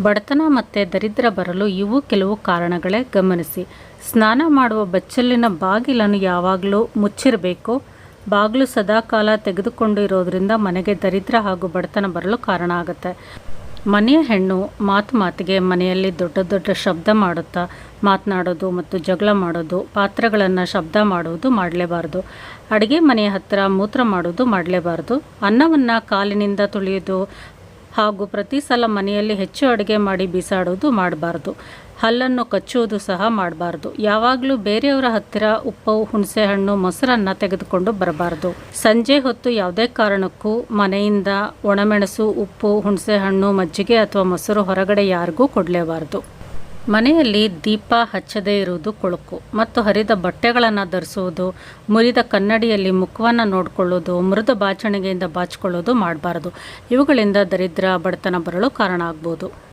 ಬಡತನ ಮತ್ತು ದರಿದ್ರ ಬರಲು ಇವು ಕೆಲವು ಕಾರಣಗಳೇ. ಗಮನಿಸಿ, ಸ್ನಾನ ಮಾಡುವ ಬಚ್ಚಲಿನ ಬಾಗಿಲನ್ನು ಯಾವಾಗಲೂ ಮುಚ್ಚಿರಬೇಕು. ಬಾಗಿಲು ಸದಾಕಾಲ ತೆಗೆದುಕೊಂಡು ಇರೋದ್ರಿಂದ ಮನೆಗೆ ದರಿದ್ರ ಹಾಗೂ ಬಡತನ ಬರಲು ಕಾರಣ ಆಗುತ್ತೆ. ಮನೆಯ ಹೆಣ್ಣು ಮಾತು ಮಾತಿಗೆ ಮನೆಯಲ್ಲಿ ದೊಡ್ಡ ದೊಡ್ಡ ಶಬ್ದ ಮಾಡುತ್ತಾ, ಮಾತನಾಡೋದು ಮತ್ತು ಜಗಳ ಮಾಡೋದು, ಪಾತ್ರಗಳನ್ನು ಶಬ್ದ ಮಾಡುವುದು ಮಾಡಲೇಬಾರ್ದು. ಅಡುಗೆ ಮನೆಯ ಹತ್ತಿರ ಮೂತ್ರ ಮಾಡೋದು ಮಾಡಲೇಬಾರ್ದು. ಅನ್ನವನ್ನು ಕಾಲಿನಿಂದ ತುಳಿಯೋದು ಹಾಗೂ ಪ್ರತಿ ಸಲ ಮನೆಯಲ್ಲಿ ಹೆಚ್ಚು ಅಡುಗೆ ಮಾಡಿ ಬಿಸಾಡೋದು ಮಾಡಬಾರ್ದು. ಹಲ್ಲನ್ನು ಕಚ್ಚುವುದು ಸಹ ಮಾಡಬಾರ್ದು. ಯಾವಾಗಲೂ ಬೇರೆಯವರ ಹತ್ತಿರ ಉಪ್ಪು, ಹುಣಸೆಹಣ್ಣು, ಮೊಸರನ್ನು ತೆಗೆದುಕೊಂಡು ಬರಬಾರ್ದು. ಸಂಜೆ ಹೊತ್ತು ಯಾವುದೇ ಕಾರಣಕ್ಕೂ ಮನೆಯಿಂದ ಒಣಮೆಣಸು, ಉಪ್ಪು, ಹುಣಸೆಹಣ್ಣು, ಮಜ್ಜಿಗೆ ಅಥವಾ ಮೊಸರು ಹೊರಗಡೆ ಯಾರಿಗೂ ಕೊಡಲೇಬಾರ್ದು. ಮನೆಯಲ್ಲಿ ದೀಪ ಹಚ್ಚದೇ ಇರುವುದು ಕೊಳಕು. ಮತ್ತು ಹರಿದ ಬಟ್ಟೆಗಳನ್ನು ಧರಿಸುವುದು, ಮುರಿದ ಕನ್ನಡಿಯಲ್ಲಿ ಮುಖವನ್ನು ನೋಡಿಕೊಳ್ಳೋದು ಮೃದು ಬಾಚಣಿಗೆಯಿಂದ ಬಾಚಿಕೊಳ್ಳೋದು ಮಾಡಬಾರ್ದು. ಇವುಗಳಿಂದ ದರಿದ್ರ ಬಡತನ ಬರಲು ಕಾರಣ ಆಗ್ಬೋದು.